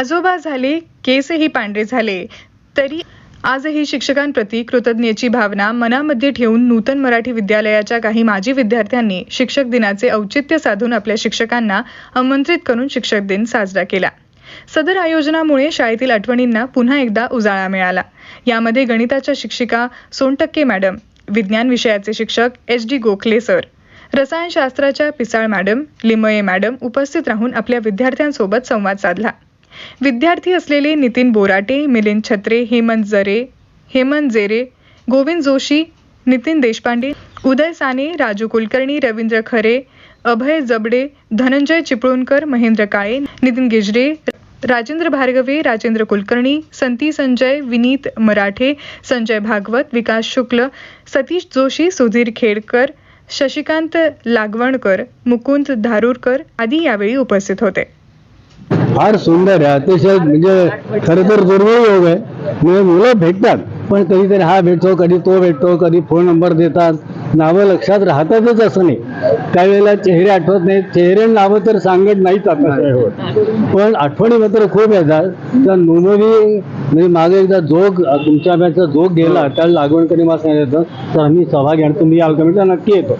आजोबा झाले केसही पांढरे झाले. तरी आजही शिक्षकांप्रती कृतज्ञतेची भावना मनामध्ये ठेवून नूतन मराठी विद्यालयाच्या काही माजी विद्यार्थ्यांनी शिक्षक दिनाचे औचित्य साधून आपल्या शिक्षकांना आमंत्रित करून शिक्षक दिन साजरा केला. सदर आयोजनामुळे शाळेतील आठवणींना पुन्हा एकदा उजाळा मिळाला. यामध्ये गणिताच्या शिक्षिका सोनटक्के मॅडम विज्ञान विषयाचे शिक्षक एच डी गोखले सर रसायनशास्त्राच्या पिसाळ मॅडम लिमये मॅडम उपस्थित राहून आपल्या विद्यार्थ्यांसोबत संवाद साधला. विद्यार्थी असलेले नितीन बोराटे मिलिंद छत्रे हेमंत जरे हेमंत जेरे गोविंद जोशी नितीन देशपांडे उदय साने राजू कुलकर्णी रवींद्र खरे अभय जबडे धनंजय चिपळूणकर महेंद्र काळे नितीन गिजरे राजेंद्र भार्गवे राजेंद्र कुलकर्णी संती संजय विनीत मराठे संजय भागवत विकास शुक्ल सतीश जोशी सुधीर खेडकर शशिकांत लागवणकर मुकुंद धारूरकर आदी यावेळी उपस्थित होते. फार सुंदर आहे. अतिशय म्हणजे खरं तर दुर्मिळ योग आहे. म्हणजे मुलं भेटतात पण कधीतरी हा भेटतो कधी तो भेटतो कधी फोन नंबर देतात. नावं लक्षात राहतातच असं नाही. काही वेळेला चेहरे आठवत नाहीत. चेहरे नावं तर सांगत नाहीत आता. पण आठवणी मात्र खूप येतात. तर नोंदणी म्हणजे मागे एकदा जोग तुमच्या बॅचचा जोग गेला त्याला लागवणकरी मला सांगितलं तर आम्ही सभा घ्या तुम्ही याल का नक्की येतो.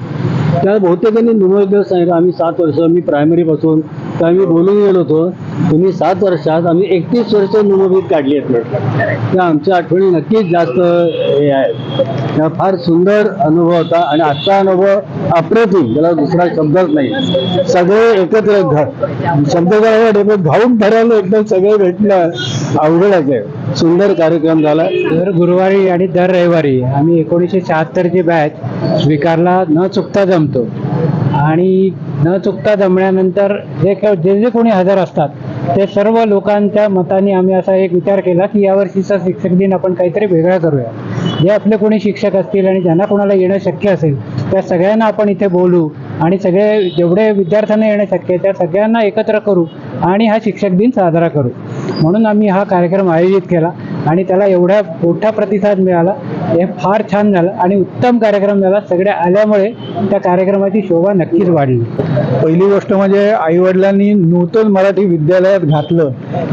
त्या बहुतेकांनी नुमोदय सांगितलं. आम्ही सात वर्ष मी प्रायमरीपासून तर आम्ही बोलून गेलो होतो तुम्ही सात वर्षात आम्ही एकतीस वर्ष नमोबीत काढली आहेत म्हटलं. त्या आमच्या आठवणी नक्कीच जास्त हे आहेत. फार सुंदर अनुभव होता आणि आजचा अनुभव अप्रतिम त्याला दुसरा शब्दच नाही. सगळे एकत्र शब्द करायला घाऊन ठरवलं एकदम सगळं भेटलं. अवघडच आहे सुंदर कार्यक्रम झाला. दर गुरुवारी आणि दर रविवारी आम्ही एकोणीसशे शहात्तरची बॅच स्वीकारला न चुकता जमतो. आणि न चुकता जमल्यानंतर जे जे जे कोणी हजर असतात ते सर्व लोकांच्या मताने आम्ही असा एक विचार केला की यावर्षीचा शिक्षक दिन आपण काहीतरी वेगळा करूया. जे आपले कोणी शिक्षक असतील आणि ज्यांना कोणाला येणं शक्य असेल त्या सगळ्यांना आपण इथे बोलू आणि सगळे जेवढे विद्यार्थ्यांना येणं शक्य आहे त्या सगळ्यांना एकत्र करू आणि हा शिक्षक दिन साजरा करू. म्हणून आम्ही हा कार्यक्रम आयोजित केला आणि त्याला एवढा मोठा प्रतिसाद मिळाला. हे फार छान झालं आणि उत्तम कार्यक्रम झाला. सगळ्या आल्यामुळे त्या कार्यक्रमाची शोभा नक्कीच वाढली. पहिली गोष्ट म्हणजे आईवडिलांनी नूतन मराठी विद्यालयात घातलं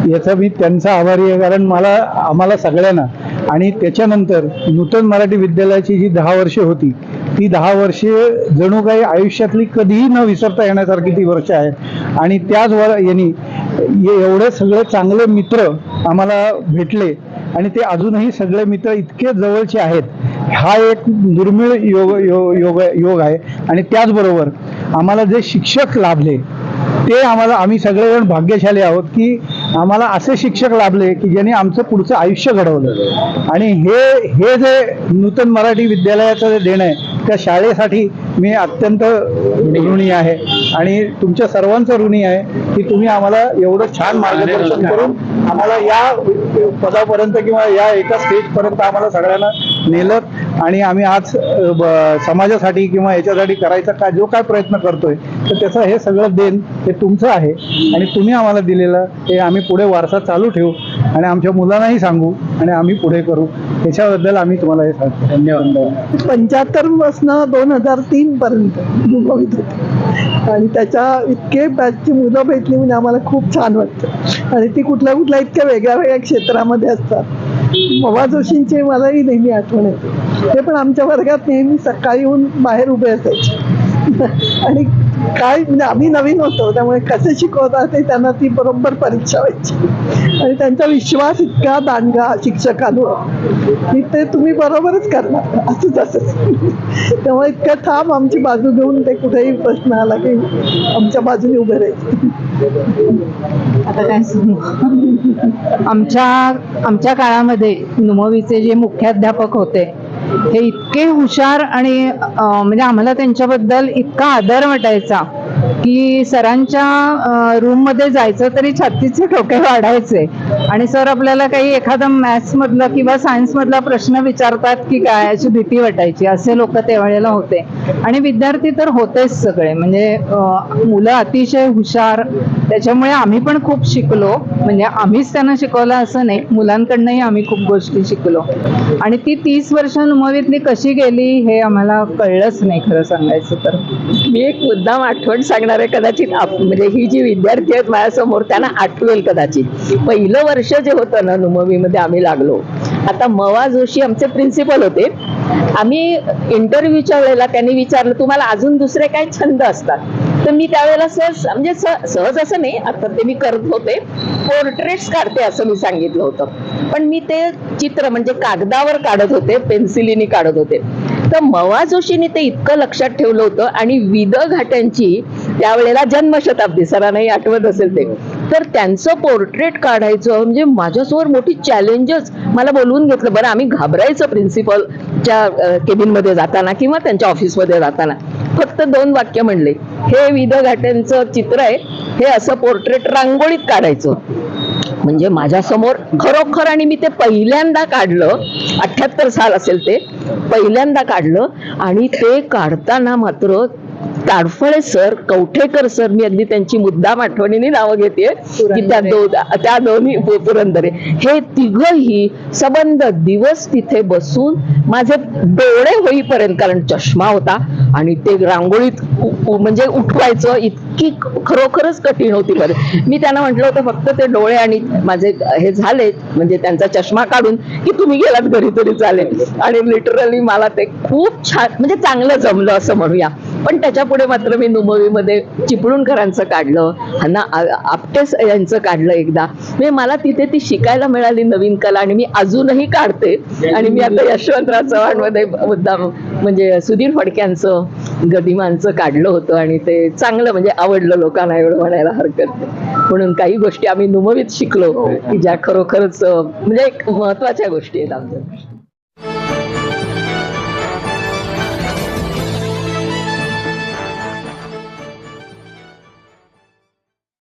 याचा मी त्यांचा आभारी आहे कारण मला आम्हाला सगळ्यांना आणि त्याच्यानंतर नूतन मराठी विद्यालयाची जी दहा वर्षे होती ती दहा वर्षे जणू काही आयुष्यातली कधीही न विसरता येण्यासारखी ती वर्ष आहे. आणि त्याच वर यांनी एवढे सगळे चांगले मित्र आम्हाला भेटले आणि ते अजूनही सगळे मित्र इतके जवळचे आहेत. हा एक दुर्मिळ योग योग योग योग आहे. आणि त्याचबरोबर आम्हाला जे शिक्षक लाभले ते आम्हाला आम्ही सगळेजण भाग्यशाली आहोत की आम्हाला असे शिक्षक लाभले की ज्यांनी आमचं पुढचं आयुष्य घडवलं. आणि हे हे जे नूतन मराठी विद्यालयाचं जे देणं आहे त्या शाळेसाठी मी अत्यंत ऋणी आहे. आणि तुमच्या सर्वांचं ऋणी आहे की तुम्ही आम्हाला एवढं छान मार्गदर्शन करून आम्हाला या पदापर्यंत किंवा या एका स्टेजपर्यंत आम्हाला सगळ्यांना नेलं आणि आम्ही आज समाजासाठी किंवा याच्यासाठी करायचा काय जो काय प्रयत्न करतोय तर त्याचं हे सगळं देण हे तुमचं आहे. आणि तुम्ही आम्हाला दिलेलं हे आम्ही पुढे वारसा चालू ठेवू आणि आमच्या मुलांनाही सांगू आणि आम्ही पुढे करू. त्याच्याबद्दल आम्ही तुम्हाला हे सांगतो. धन्यवाद. पंच्याहत्तर पासनं दोन हजार तीन पर्यंत मुंबईत होते. आणि त्याच्या इतके बॅचची मुलं भेटली म्हणजे आम्हाला खूप छान वाटतं. आणि ती कुठल्या कुठल्या इतक्या वेगळ्या वेगळ्या क्षेत्रामध्ये असतात. मवा जोशींचे मलाही नेहमी आठवण येते. ते पण आमच्या वर्गात नेहमी सकाळी येऊन बाहेर उभे असायचे. आणि काय म्हणजे आम्ही नवीन होतो त्यामुळे कसे शिकवतात ते त्यांना ती बरोबर परीक्षा व्हायची. आणि त्यांचा विश्वास इतका दांडगा शिक्षकांवर की ते तुम्ही बरोबरच करणार. असंच असं तेव्हा इतकं ठाम आमची बाजू घेऊन ते कुठेही प्रश्न आला की आमच्या बाजूने उभे राहायचे. आता काय आमच्या आमच्या काळामध्ये नुमवीचे जे मुख्याध्यापक होते हे इतके हुशार आणि म्हणजे आम्हाला त्यांच्याबद्दल इतका आदर वाटायचा. की सरांच्या रूममध्ये जायचं तरी छातीचे ठोके वाढायचे. आणि सर आपल्याला काही एखादा मॅथ्स मधला किंवा सायन्स मधला प्रश्न विचारतात की काय अशी भीती वाटायची असे लोक त्यावेळेला होते. आणि विद्यार्थी तर होतेच सगळे. म्हणजे मुलं अतिशय हुशार. त्याच्यामुळे आम्ही पण खूप शिकलो. म्हणजे आम्हीच त्यांना शिकवलं असं नाही. मुलांकडनंही आम्ही खूप गोष्टी शिकलो. आणि ती तीस वर्ष नुमवीतली कशी गेली हे आम्हाला कळलंच नाही खरं सांगायचं तर. मी एक मुद्दाम आठवण सांगणार आहे कदाचित म्हणजे ही जी विद्यार्थी आहेत माझ्यासमोर त्यांना आठवेल कदाचित. पहिलं वर्ष जे होतं ना नुमवीमध्ये आम्ही लागलो. आता मवा जोशी आमचे प्रिन्सिपल होते. आम्ही इंटरव्ह्यूच्या वेळेला त्यांनी विचारलं तुम्हाला अजून दुसरे काय छंद असतात? तर मी त्यावेळेला सहज म्हणजे सहज असं नाही आता ते मी करत होते. पोर्ट्रेट्स काढते असं मी सांगितलं होतं. पण मी ते चित्र म्हणजे कागदावर काढत होते पेन्सिलीने काढत होते. तर मवा जोशीने ते इतकं लक्षात ठेवलं होतं आणि विद घाट्यांची त्यावेळेला जन्मशताब्दी सरांनाही आठवत असेल ते. तर त्यांचं पोर्ट्रेट काढायचं म्हणजे माझ्यासमोर मोठी चॅलेंजच मला बोलवून घेतलं. बरं आम्ही घाबरायचं प्रिन्सिपलच्या केबिनमध्ये जाताना किंवा त्यांच्या ऑफिसमध्ये जाताना. फक्त दोन वाक्य म्हणले. हे विद घाट्यांचं चित्र आहे. हे असं पोर्ट्रेट रांगोळीत काढायचं. म्हणजे माझ्यासमोर खरोखर आणि मी ते पहिल्यांदा काढलं अठ्याहत्तर साल असेल ते पहिल्यांदा काढलं आणि ते काढताना मात्र ताडफळे सर कवठेकर सर मी अगदी त्यांची मुद्दाम आठवणीने नावं घेते की त्या दो त्या दोन्ही पुरंदरे. हे तिघही सबंध दिवस तिथे बसून माझे डोळे होईपर्यंत कारण चष्मा होता आणि ते रांगोळीत म्हणजे उठवायचं इतकी खरोखरच कठीण होती बरं मी त्यांना म्हटलं होतं फक्त ते डोळे आणि माझे हे झाले म्हणजे त्यांचा चष्मा काढून की तुम्ही गेलात घरी तरी चालेल. आणि लिटरली मला ते खूप छान म्हणजे चांगलं जमलं असं म्हणूया. पण त्याच्या पुढे मात्र मी नुमवीमध्ये चिपळूणकरांचं काढलं हना आपटेस यांचं काढलं एकदा. म्हणजे मला तिथे ती शिकायला मिळाली नवीन कला आणि मी अजूनही काढते. आणि मी आता यशवंतराव चव्हाणमध्ये मुद्दाम म्हणजे सुधीर फडक्यांचं गदिमांचं काढलं होतं आणि ते चांगलं म्हणजे आवडलं लोकांना एवढं म्हणायला हरकत नाही. म्हणून काही गोष्टी आम्ही नुमवीत शिकलो की ज्या खरोखरच म्हणजे एक महत्त्वाच्या गोष्टी आहेत आमच्या.